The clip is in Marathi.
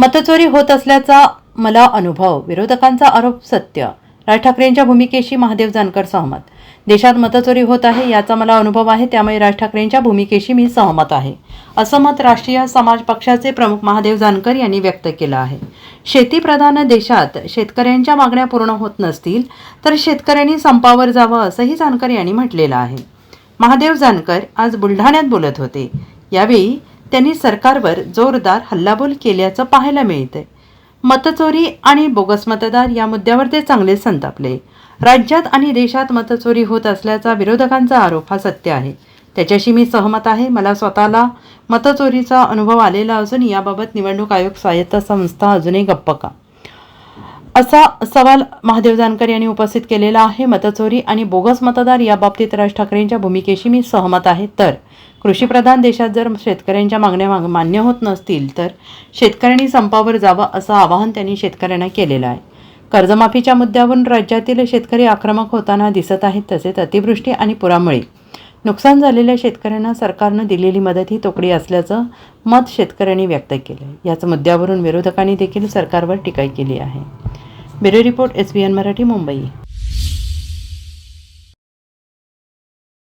मतचोरी होत असल्याचा मला अनुभव. विरोधकांचा आरोप सत्य. राज ठाकरेंच्या भूमिकेशी महादेव जानकर सहमत. देशात मतचोरी होत आहे याचा मला अनुभव आहे त्यामुळे राज ठाकरेंच्या भूमिकेशी मी सहमत आहे. असं मत राष्ट्रीय समाज पक्षाचे प्रमुख महादेव जानकर यांनी व्यक्त केलं आहे. शेतीप्रधान देशात शेतकऱ्यांच्या मागण्या पूर्ण होत नसतील तर शेतकऱ्यांनी संपावर जावं असंही जानकर यांनी म्हटलेलं आहे. महादेव जानकर आज बुलढाण्यात बोलत होते. यावेळी त्यांनी सरकारवर जोरदार हल्लाबोल केल्याचं पाहायला मिळतंय. मतचोरी आणि बोगस मतदार या मुद्द्यावर ते चांगले संतापले. राज्यात आणि देशात मतचोरी होत असल्याचा विरोधकांचा आरोप हा सत्य आहे. त्याच्याशी मी सहमत आहे. मला स्वतःला मतचोरीचा अनुभव आलेला असून याबाबत निवडणूक आयोग स्वायत्त संस्था अजूनही गप्प का? असा सवाल महादेव जानकर यांनी उपस्थित केलेला आहे. मतचोरी आणि बोगस मतदार याबाबतीत राज ठाकरेंच्या भूमिकेशी मी सहमत आहे. तर कृषीप्रधान देशात जर शेतकऱ्यांच्या मागण्या माग मान्य होत नसतील तर शेतकऱ्यांनी संपावर जावं असं आवाहन त्यांनी शेतकऱ्यांना केलेलं आहे. कर्जमाफीच्या मुद्द्यावरून राज्यातील शेतकरी आक्रमक होताना दिसत आहेत तसेच अतिवृष्टी आणि पुरामुळे नुकसान झालेल्या शेतकऱ्यांना सरकारनं दिलेली मदत ही तोकडी असल्याचं मत शेतकऱ्यांनी व्यक्त केलं याच मुद्द्यावरून विरोधकांनी देखील सरकारवर टीका केली आहे. Bureau report S B N Marathi Mumbai.